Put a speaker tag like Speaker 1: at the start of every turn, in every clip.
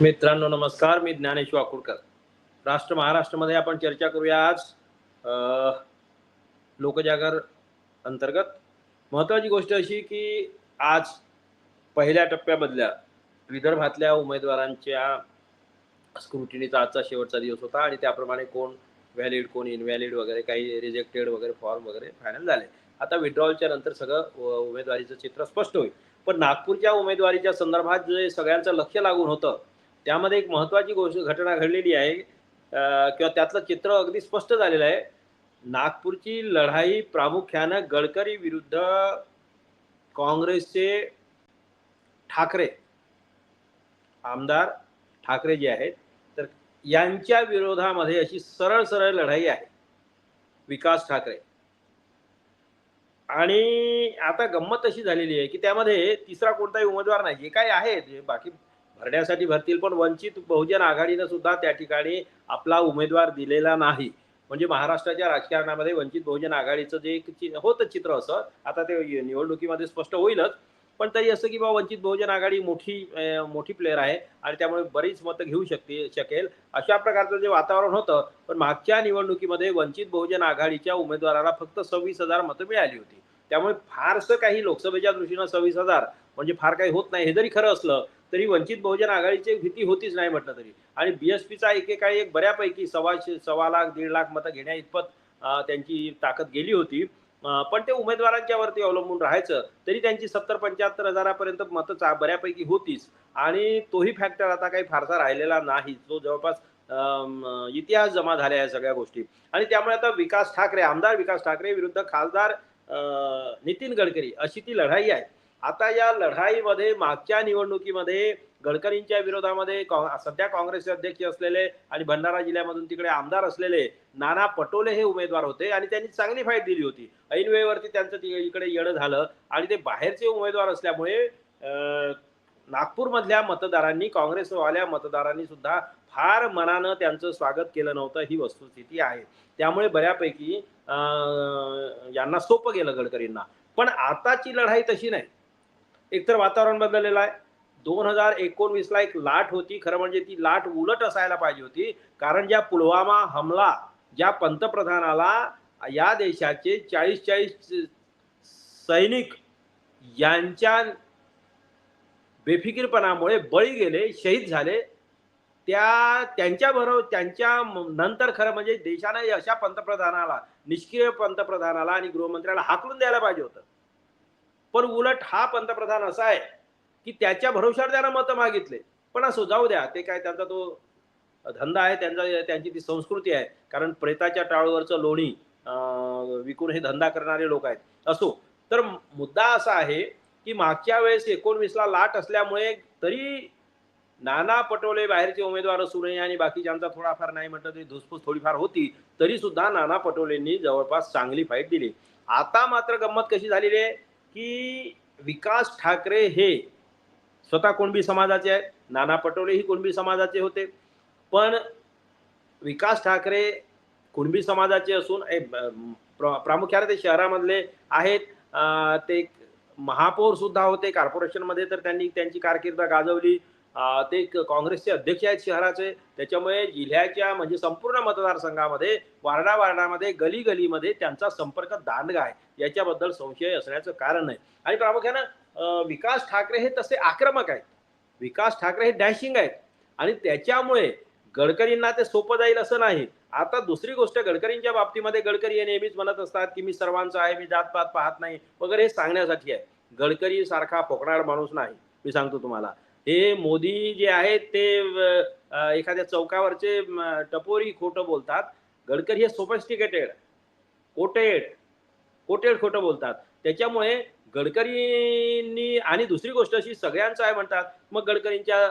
Speaker 1: मित्रांनो नमस्कार. मी ज्ञानेश वाकुडकर. राष्ट्र महाराष्ट्रामध्ये आपण चर्चा करूया आज लोकजागर अंतर्गत. महत्वाची गोष्ट अशी की आज पहिल्या टप्प्यामधल्या विदर्भातल्या उमेदवारांच्या स्क्रुटिनीचा आजचा शेवटचा दिवस होता आणि त्याप्रमाणे कोण व्हॅलिड कोण इनव्हॅलिड वगैरे काही रिजेक्टेड वगैरे फॉर्म वगैरे फायनल झाले. आता विड्रॉलच्या नंतर सगळं उमेदवारीचं चित्र स्पष्ट होईल. पण नागपूरच्या उमेदवारीच्या संदर्भात जे सगळ्यांचं लक्ष लागून होतं त्यामध्ये एक महत्वाची गोष्ट घटना घडलेली आहे. किंवा त्यातलं चित्र अगदी स्पष्ट झालेलं आहे. नागपूरची लढाई प्रामुख्यानं गडकरी विरुद्ध काँग्रेसचे ठाकरे आमदार ठाकरे जे आहेत तर यांच्या विरोधामध्ये अशी सरळ सरळ लढाई आहे. विकास ठाकरे. आणि आता गंमत अशी झालेली आहे की त्यामध्ये तिसरा कोणताही उमेदवार नाही. जे काही आहे बाकी भरण्यासाठी भरतील पण वंचित बहुजन आघाडीनं सुद्धा त्या ठिकाणी आपला उमेदवार दिलेला नाही. म्हणजे महाराष्ट्राच्या राजकारणामध्ये वंचित बहुजन आघाडीचं जे एक चि- होतं चित्र असं आता ते निवडणुकीमध्ये स्पष्ट होईलच पण तरी असं की बाबा वंचित बहुजन आघाडी मोठी मोठी प्लेअर आहे आणि त्यामुळे बरीच मतं घेऊ शकते शकेल. अशा प्रकारचं जे वातावरण होतं पण मागच्या निवडणुकीमध्ये वंचित बहुजन आघाडीच्या उमेदवाराला फक्त सव्वीस हजार मतं मिळाली होती. त्यामुळे फारसं काही लोकसभेच्या दृष्टीनं सव्वीस हजार म्हणजे फार काही होत नाही हे जरी खरं असलं तरी वंचित बहुजन आघाडीची भीती होतीच नाही म्हटलं तरी. आणि बीएसपीचा एकेकाळी एक बऱ्यापैकी सव्वाशे सव्वा लाख दीड लाख मतं घेण्या इतपत त्यांची ताकद गेली होती. पण ते उमेदवारांच्या वरती अवलंबून राहायचं तरी त्यांची सत्तर पंच्याहत्तर हजारापर्यंत मतं चा- बऱ्यापैकी होतीच. आणि तोही फॅक्टर आता काही फारसा राहिलेला नाही. तो जवळपास इतिहास जमा झाल्या या सगळ्या गोष्टी. आणि त्यामुळे आता विकास ठाकरे आमदार विकास ठाकरे विरुद्ध खासदार नितीन गडकरी अशी ती लढाई आहे. आता या लढाईमध्ये मागच्या निवडणुकीमध्ये गडकरींच्या विरोधामध्ये सध्या काँग्रेसचे अध्यक्ष असलेले आणि भंडारा जिल्ह्यामधून तिकडे आमदार असलेले नाना पटोले हे उमेदवार होते आणि त्यांनी चांगली फाईट दिली होती. ऐन वेळेवरती त्यांचं इकडे येणं झालं आणि ते बाहेरचे उमेदवार असल्यामुळे अं, नागपूरमधल्या मतदारांनी काँग्रेसवाल्या मतदारांनी सुद्धा फार मनानं त्यांचं स्वागत केलं नव्हतं ही वस्तुस्थिती आहे. त्यामुळे बऱ्यापैकी यांना सोपं गेलं गडकरींना. पण आताची लढाई तशी नाही. एकतर वातावरण बदललेलं आहे. दोन हजार एकोणवीसला एक लाट होती. खरं म्हणजे ती लाट उलट असायला पाहिजे होती. कारण ज्या पुलवामा हमला ज्या पंतप्रधानाला या देशाचे चाळीस चाळीस सैनिक यांच्या बेफिकीरपणामुळे बळी गेले शहीद झाले त्या त्यांच्या बरोबर त्यांच्या नंतर खरं म्हणजे देशाने अशा पंतप्रधानाला निष्क्रिय पंतप्रधानाला आणि गृहमंत्र्याला हाकलून द्यायला पाहिजे होतं. पण उलट हा पंतप्रधान असा आहे की त्याच्या भरोशावर त्यानं मतं मागितले. पण असो जाऊ द्या. ते काय त्यांचा तो धंदा आहे त्यांचा त्यांची ती संस्कृती आहे. कारण प्रेताच्या टाळूवरचं लोणी विकून हे धंदा करणारे लोक आहेत. असो तर मुद्दा असा आहे की मागच्या वेळेस एकोणवीसला लाट असल्यामुळे तरी नाना पटोले बाहेरचे उमेदवार असूनही आणि बाकीच्यांचा थोडाफार नाही म्हटलं तरी धुसफूस थोडीफार होती तरी सुद्धा नाना पटोलेंनी जवळपास चांगली फाईट दिली. आता मात्र गंमत कशी झालेली आहे? की विकास ठाकरे हे स्वतः कुणबी समाजाचे आहेत? नाना पटोले ही कुणबी समाजाचे होते? पण विकास ठाकरे कुणबी समाजाचे असून ए, प्र- प्रामुख्याने ते शहरामधले आहेत. ते महापौर सुद्धा होते. कॉर्पोरेशनमध्ये तर त्यांनी त्यांची कारकीर्द गाजवली. ते काँग्रेसचे अध्यक्ष आहेत शहराचे. त्याच्यामुळे जिल्ह्याच्या म्हणजे संपूर्ण मतदारसंघामध्ये वार्डा वार्डामध्ये गली गलीमध्ये त्यांचा संपर्क दांडगा आहे. याच्याबद्दल संशय असण्याचं कारण नाही. आणि प्रामुख्यानं विकास ठाकरे हे तसे आक्रमक आहेत. विकास ठाकरे हे डॅशिंग आहेत. आणि त्याच्यामुळे गडकरींना ते सोपं जाईल असं नाही. आता दुसरी गोष्ट गडकरींच्या बाबतीमध्ये गडकरी हे नेहमीच म्हणत असतात की मी सर्वांचा आहे मी जातपात पाहत नाही वगैरे हे सांगण्यासाठी आहे. गडकरी सारखा फोकणाड माणूस नाही. मी सांगतो तुम्हाला. हे मोदी जे आहेत ते एखाद्या चौकावरचे टपोरी खोटं बोलतात. गडकरी हे सोफिस्टिकेटेड कोटेड कोटेड खोटं बोलतात. त्याच्यामुळे गडकरींनी आणि दुसरी गोष्ट अशी सगळ्यांचं आहे म्हणतात मग गडकरींच्या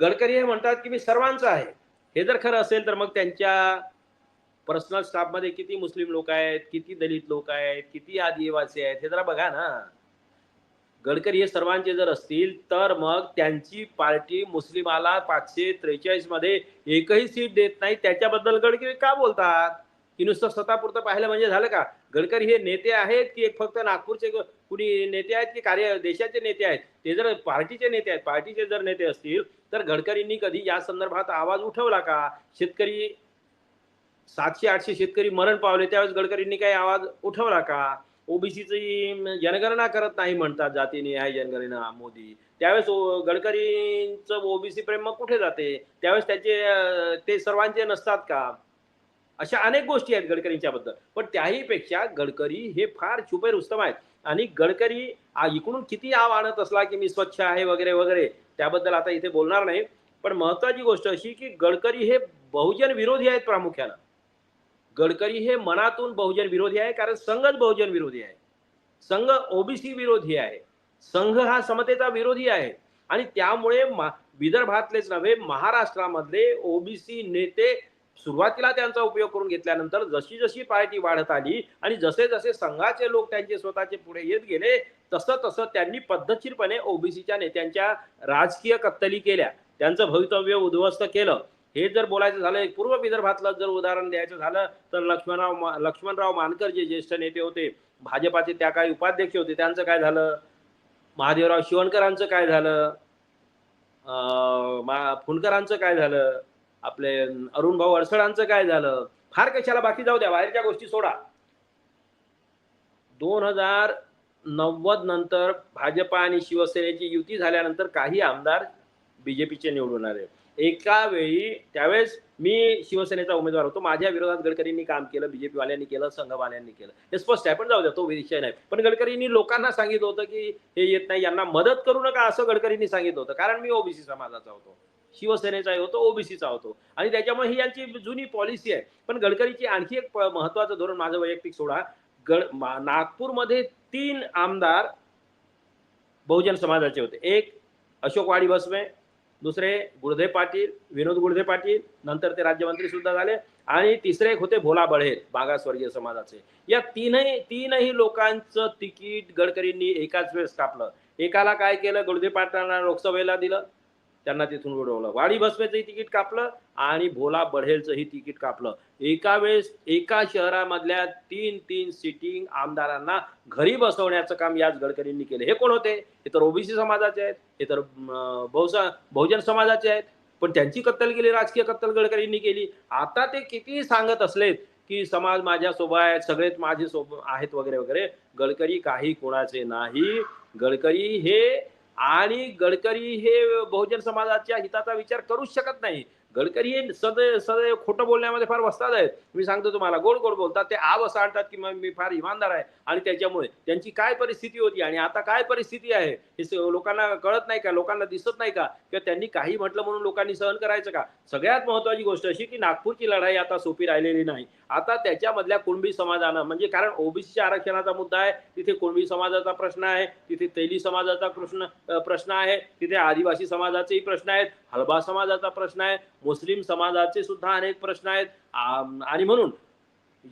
Speaker 1: गडकरी हे म्हणतात की मी सर्वांचं आहे. हे जर खरं असेल तर मग त्यांच्या पर्सनल स्टाफमध्ये किती मुस्लिम लोक आहेत किती दलित लोक आहेत किती आदिवासी आहेत हे जरा बघा ना. गडकरी हे सर्वांचे जर असतील तर मग त्यांची पार्टी मुस्लिमाला पाचशे त्रेचाळीसमध्ये एकही सीट देत नाही. त्याच्याबद्दल गडकरी का बोलतात? की नुसतं स्वतःपुरतं पाहिलं म्हणजे झालं का? गडकरी हे नेते आहेत की एक फक्त नागपूरचे कुणी नेते आहेत की कार्य देशाचे नेते आहेत? ते जर पार्टीचे नेते आहेत पार्टीचे जर नेते असतील तर गडकरींनी कधी या संदर्भात आवाज उठवला का? शेतकरी सातशे आठशे शेतकरी मरण पावले. त्यावेळेस गडकरींनी काही आवाज उठवला का? ओबीसीची जनगणना करत नाही म्हणतात जातीने आहे जनगणना मोदी. त्यावेळेस गडकरींचं ओबीसी प्रेम मग कुठे जाते? त्यावेळेस त्याचे ते सर्वांचे नसतात का? अशा अनेक गोष्टी आहेत गडकरींच्या बद्दल. पण त्याही पेक्षा गडकरी हे फार छुपे रुस्तम आहेत. आणि गडकरी इकडून किती आव आणत असला की मी स्वच्छ आहे वगैरे वगैरे त्याबद्दल आता इथे बोलणार नाही. पण महत्वाची गोष्ट अशी की गडकरी हे बहुजन विरोधी आहेत प्रामुख्यानं. गडकरी हे मनातून बहुजन विरोधी आहे कारण संघच बहुजन विरोधी आहे. संघ ओबीसी विरोधी आहे. संघ हा समतेचा विरोधी आहे. आणि त्यामुळे विदर्भातलेच नव्हे महाराष्ट्रामधले ओबीसी नेते सुरुवातीला त्यांचा उपयोग करून घेतल्यानंतर जशी जशी पार्टी वाढत आली आणि जसे जसे संघाचे लोक त्यांचे स्वतःचे पुढे येत गेले तसं तसं त्यांनी पद्धतशीरपणे ओबीसीच्या नेत्यांच्या राजकीय कत्तली केल्या. त्यांचं भवितव्य उद्ध्वस्त केलं. हे जर बोलायचं झालं एक पूर्व विदर्भातलं जर उदाहरण द्यायचं झालं तर लक्ष्मणराव लक्ष्मणराव मानकर जे ज्येष्ठ नेते होते भाजपाचे त्या काही उपाध्यक्ष होते त्यांचं काय झालं? महादेवराव शिवणकरांचं काय झालं? अं, फुंडकरांचं काय झालं? आपले अरुण भाऊ अडसळांचं काय झालं? फार कशाला बाकी जाऊ द्या बाहेरच्या गोष्टी सोडा. दोन हजार नव्वद नंतर भाजपा आणि शिवसेनेची युती झाल्यानंतर काही आमदार बीजेपीचे निवडून आले. एका वेळी त्यावेळेस मी शिवसेनेचा उमेदवार होतो. माझ्या विरोधात गडकरींनी काम केलं बीजेपी वाल्यांनी केलं संघवाल्यांनी केलं. हे स्पष्ट आहे पण जाऊ द्या तो विषय नाही. पण गडकरींनी लोकांना सांगितलं होतं की हे येत नाही. यांना मदत करू नका असं गडकरींनी सांगितलं होतं. कारण मी ओबीसी समाजाचा होतो. शिवसेनेचा होतो ओबीसीचा होतो. आणि त्याच्यामुळे ही यांची जुनी पॉलिसी आहे. पण गडकरीची आणखी एक महत्वाचं धोरण माझं वैयक्तिक सोडा. गड नागपूरमध्ये तीन आमदार बहुजन समाजाचे होते. एक अशोक वाडी बसवे दुसरे गुळधे पाटील विनोद गुळधे पाटील नंतर ते राज्यमंत्री सुद्धा झाले. आणि तिसरे एक होते भोला बळेर मागासवर्गीय समाजाचे. या तीनही तीनही लोकांचं तिकीट गडकरींनी एकाच वेळेस कापलं. एकाला काय केलं? गुळधे पाटलांना लोकसभेला दिलं. त्यांना तिथून उडवलं वाडी बसवेचंही तिकीट कापलं आणि भोला बढेलचंही तिकीट कापलं. एका वेळेस एका शहरामधल्या तीन तीन सिटिंग आमदारांना घरी बसवण्याचं काम याच गडकरींनी केलं. हे कोण होते? हे तर ओबीसी समाजाचे आहेत. हे तर बहुसा बहुजन समाजाचे आहेत. पण त्यांची कत्तल केली राजकीय कत्तल गडकरींनी केली. आता ते कितीही सांगत असलेत की समाज माझ्या सोबत आहेत सगळेच माझे सोबत आहेत वगैरे वगैरे. गडकरी काही कोणाचे नाही. गडकरी हे आणि गडकरी हे बहुजन समाजाच्या हिताचा विचार करूच शकत नाही. गडकरी हे सदैव सदैव खोटं बोलण्यामध्ये फार वस्ताद आहेत. मी सांगतो तुम्हाला गोड गोड बोलतात. ते आव असं आणतात की मग मी फार इमानदार आहे. आणि त्याच्यामुळे त्यांची काय परिस्थिती होती? आणि आता काय परिस्थिती आहे? हे लोकांना कळत नाही का? लोकांना दिसत नाही का? किंवा त्यांनी काही म्हटलं म्हणून लोकांनी सहन करायचं का? सगळ्यात महत्वाची गोष्ट अशी की नागपूरची लढाई आता सोपी राहिलेली नाही. आता त्याच्यामधल्या कुणबी समाजानं म्हणजे कारण ओबीसीच्या आरक्षणाचा मुद्दा आहे तिथे कुणबी समाजाचा प्रश्न आहे तिथे तेली समाजाचा प्रश्न प्रश्न आहे तिथे आदिवासी समाजाचेही प्रश्न आहेत हलबा समाजाचा प्रश्न आहे मुस्लिम समाजाचे सुद्धा अनेक प्रश्न आहेत. आणि म्हणून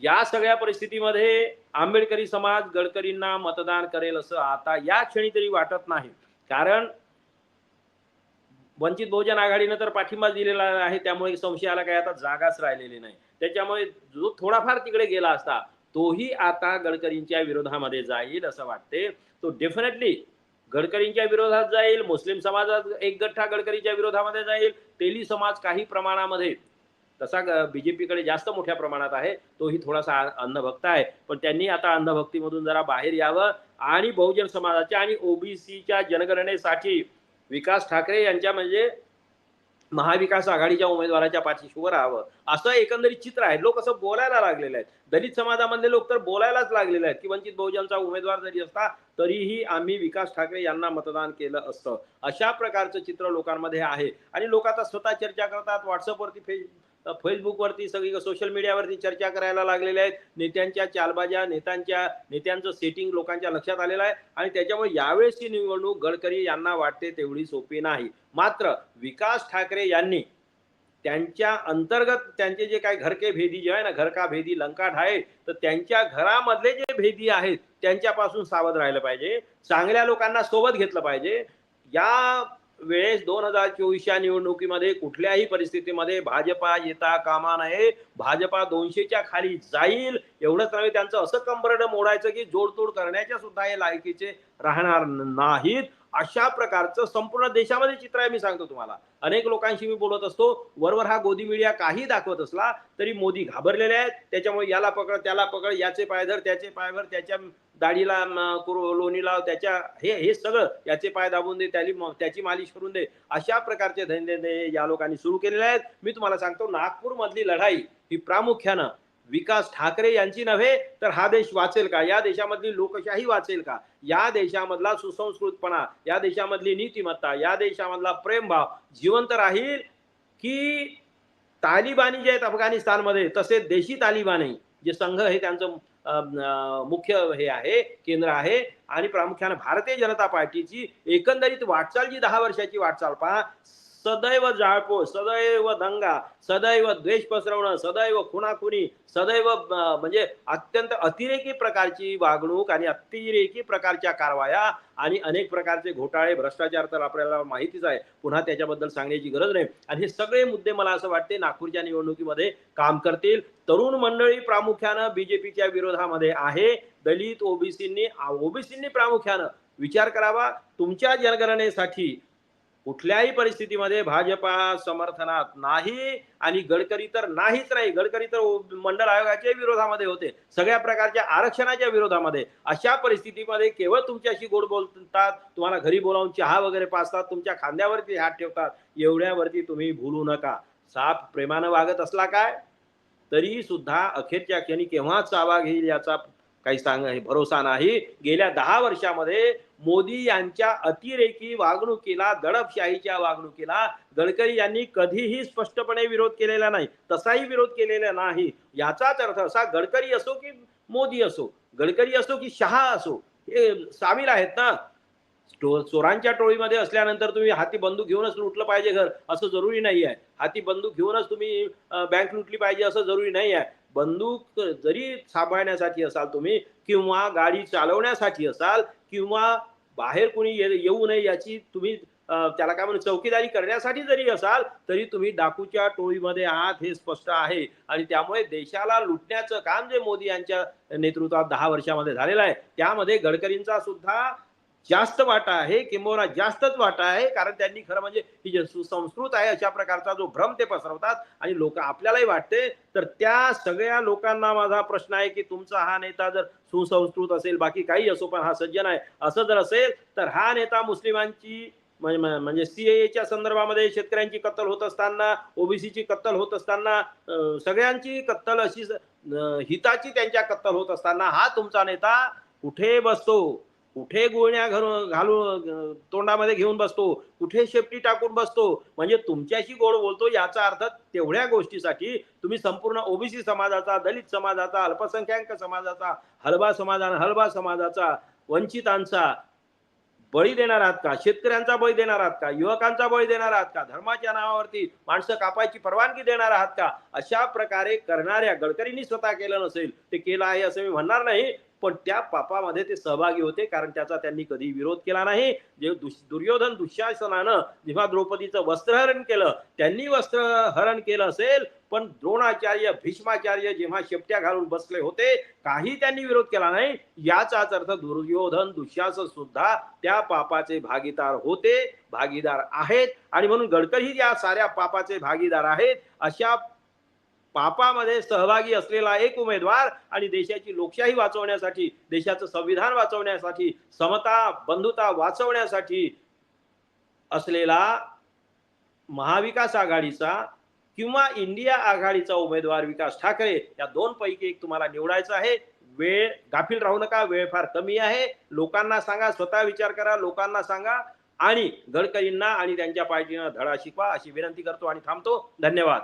Speaker 1: या सगळ्या परिस्थितीमध्ये आंबेडकरी समाज गडकरींना मतदान करेल असं आता या क्षणी तरी वाटत नाही. कारण वंचित बहुजन आघाडीनं तर पाठिंबा दिलेला आहे त्यामुळे संशयाला काही आता जागाच राहिलेली नाही. त्याच्यामुळे जो थोडाफार तिकडे गेला असता तोही आता गडकरींच्या विरोधामध्ये जाईल असं वाटते. तो डेफिनेटली गडकरींच्या विरोधात जाईल मुस्लिम समाजात एक गठ्ठा गडकरींच्या विरोधामध्ये जाईल तेली समाज काही प्रमाणामध्ये तसा बीजेपीकडे जास्त मोठ्या प्रमाणात आहे तोही थोडासा अंधभक्त आहे. पण त्यांनी आता अंधभक्तीमधून जरा बाहेर यावं आणि बहुजन समाजाच्या आणि ओबीसीच्या जनगणनेसाठी विकास ठाकरे यांच्या म्हणजे महाविकास आघाडीच्या उमेदवाराच्या पाठीशीवर राहावं. असं एकंदरीत चित्र आहे. लोक असं बोलायला लागलेले आहेत. दलित समाजामधले लोक तर बोलायलाच लागलेले आहेत की वंचित बहुजनचा उमेदवार जरी असता तरीही आम्ही विकास ठाकरे यांना मतदान केलं असतं. अशा प्रकारचं चित्र लोकांमध्ये आहे. आणि लोक आता स्वतः चर्चा करतात. व्हॉट्सअपवरती फेस फेसबुकवरती सगळी सोशल मीडियावरती चर्चा करायला लागलेल्या आहेत. नेत्यांच्या चालबाज्या नेत्यांच्या नेत्यांचं सेटिंग लोकांच्या लक्षात आलेलं आहे. आणि त्याच्यामुळे यावेळेसची निवडणूक गडकरी यांना वाटते तेवढी सोपी नाही. मात्र विकास ठाकरे यांनी त्यांच्या अंतर्गत त्यांचे जे काही घरके भेदी जे आहे ना घरका भेदी लंका आहे तर त्यांच्या घरामधले जे भेदी आहेत त्यांच्यापासून सावध राहिलं पाहिजे. चांगल्या लोकांना सोबत घेतलं पाहिजे. या वेळेस दोन हजार चोवीसच्या निवडणुकीमध्ये कुठल्याही परिस्थितीमध्ये भाजपा येता कामा नये. भाजपा दोनशेच्या खाली जाईल. एवढंच नव्हे त्यांचं असं कंबरड मोडायचं की जोडतोड करण्याच्या सुद्धा हे लायकीचे राहणार नाहीत. अशा प्रकारचं संपूर्ण देशामध्ये चित्र आहे मी सांगतो तुम्हाला. अनेक लोकांशी मी बोलत असतो. वरवर हा गोदी मीडिया काही दाखवत असला तरी मोदी घाबरलेले आहेत. त्याच्यामुळे याला पकड त्याला पकड याचे पाय धर त्याचे पायभर त्याच्या दाढीला लोणी लाव त्याच्या हे हे सगळं याचे पाय दाबून दे त्याली त्याची मालिश करून दे. अशा प्रकारचे धंदे या लोकांनी सुरू केलेले आहेत. मी तुम्हाला सांगतो नागपूर मधली लढाई ही प्रामुख्यानं विकास ठाकरे यांची नव्हे तर हा देश वाचेल का? या देशामधली लोकशाही वाचेल का? या देशामधला सुसंस्कृतपणा या देशामधली नीतिमत्ता या देशामधला प्रेमभाव जिवंत राहील की तालिबानी जे आहेत अफगाणिस्तानमध्ये तसे देशी तालिबानी जे संघ हे त्यांचं अं, मुख्य हे आहे केंद्र आहे आणि प्रामुख्याने भारतीय जनता पार्टीची एकंदरीत वाटचाल जी दहा वर्षाची वाटचाल पहा सदैव जाळपोळ सदैव दंगा सदैव द्वेष पसरवणं सदैव खुणाखुणी सदैव म्हणजे अत्यंत अतिरेकी प्रकारची वागणूक आणि अतिरेकी प्रकारच्या कारवाया आणि अनेक प्रकारचे घोटाळे भ्रष्टाचार तर आपल्याला माहितीच आहे. पुन्हा त्याच्याबद्दल सांगण्याची गरज नाही. आणि हे सगळे मुद्दे मला असं वाटते नागपूरच्या निवडणुकीमध्ये काम करतील. तरुण मंडळी प्रामुख्यानं बीजेपीच्या विरोधामध्ये आहे. दलित ओबीसींनी ओबीसींनी प्रामुख्यानं विचार करावा. तुमच्या जनगणनेसाठी कुठल्याही परिस्थितीमध्ये भाजपा समर्थनात नाही आणि गडकरी तर नाहीच नाही. गडकरी तर मंडल मंडळ आयोगाच्या विरोधामध्ये होते. सगळ्या प्रकारच्या आरक्षणाच्या विरोधामध्ये. अशा परिस्थितीमध्ये केवळ तुमच्याशी गोड बोलतात तुम्हाला घरी बोलावून चहा वगैरे पाचतात तुमच्या खांद्यावरती हात ठेवतात एवढ्यावरती तुम्ही भूलू नका. साप प्रेमानं वागत असला काय? तरी सुद्धा अखेरच्या क्षणी केव्हाच चावा घेईल याचा काही सांग भरोसा नाही. गेल्या दहा वर्षामध्ये मोदी यांच्या अतिरेकी वागणुकीला दडपशाहीच्या वागणुकीला गडकरी यांनी कधीही स्पष्टपणे विरोध केलेला नाही. तसाही विरोध केलेला नाही. याचाच अर्थ असा गडकरी असो की मोदी असो गडकरी असो की शहा असो हे सामील आहेत ना? चोरांच्या टोळीमध्ये असल्यानंतर तुम्ही हाती बंदूक घेऊनच लुटलं पाहिजे घर असं जरुरी नाही आहे हाती बंदूक घेऊनच तुम्ही बँक लुटली पाहिजे असं जरुरी नाही आहे बंदूक जरी सांभाळण्यासाठी असाल तुम्ही किंवा गाडी चालवण्यासाठी असाल किंवा बाहेर कुणी येऊ नये याची तुम्ही त्याला काय म्हणून चौकीदारी करण्यासाठी जरी असाल तरी तुम्ही डाकूच्या टोळीमध्ये आहात हे स्पष्ट आहे. आणि त्यामुळे देशाला लुटण्याचं काम जे मोदी यांच्या नेतृत्वात दहा वर्षामध्ये झालेलं आहे त्यामध्ये गडकरींचा सुद्धा जास्त वाटा आहे किंबहुना जास्तच वाटा आहे कारण त्यांनी खरं म्हणजे ही जे सुसंस्कृत आहे अशा प्रकारचा जो भ्रम ते पसरवतात आणि लोक आपल्यालाही वाटते. तर त्या सगळ्या लोकांना माझा प्रश्न आहे की तुमचा हा नेता जर सुसंस्कृत असेल बाकी काही असो पण हा सज्जन आहे असं जर असेल तर हा नेता मुस्लिमांची म्हणजे म्हणजे सीएच्या संदर्भामध्ये शेतकऱ्यांची कत्तल होत असताना ओबीसीची कत्तल होत असताना सगळ्यांची कत्तल अशी हिताची त्यांच्या कत्तल होत असताना हा तुमचा नेता कुठे बसतो? कुठे गुळण्या घालून घालून तोंडामध्ये घेऊन बसतो? कुठे शेपटी टाकून बसतो? म्हणजे तुमच्याशी गोड बोलतो याचा अर्थ तेवढ्या गोष्टीसाठी तुम्ही संपूर्ण ओबीसी समाजाचा दलित समाजाचा अल्पसंख्याक समाजाचा हलबा समाजा हलबा समाजाचा वंचितांचा बळी देणार आहात का? शेतकऱ्यांचा बळी देणार आहात का? युवकांचा बळी देणार आहात का? धर्माच्या नावावरती माणसं कापायची परवानगी देणार आहात का? अशा प्रकारे करणाऱ्या गडकरींनी स्वतः केलं नसेल. ते केलं आहे असं मी म्हणणार नाही. पण त्या पापामध्ये ते सहभागी होते कारण त्याचा त्यांनी कधी विरोध केला नाही. जे दुर्योधन दुःशासनानं जेव्हा द्रौपदीचं वस्त्रहरण केलं त्यांनी वस्त्रहरण केलं असेल पण द्रोणाचार्य भीष्माचार्य जेव्हा शेपट्या घालून बसले होते काही त्यांनी विरोध केला नाही. याचाच अर्थ दुर्योधन दुःशासन सुद्धा त्या पापाचे भागीदार होते भागीदार आहेत. आणि म्हणून गडकरी या साऱ्या पापाचे भागीदार आहेत. अशा पापामध्ये सहभागी असलेला एक उमेदवार आणि देशाची लोकशाही वाचवण्यासाठी देशाचं संविधान वाचवण्यासाठी समता बंधुता वाचवण्यासाठी असलेला महाविकास आघाडीचा किंवा इंडिया आघाडीचा उमेदवार विकास ठाकरे या दोन पैकी एक तुम्हाला निवडायचा आहे. वेळ गाफील राहू नका वेळ फार कमी आहे. लोकांना सांगा स्वतः विचार करा लोकांना सांगा आणि गडकरींना आणि त्यांच्या पार्टीनं धडा शिकवा अशी विनंती करतो आणि थांबतो. धन्यवाद.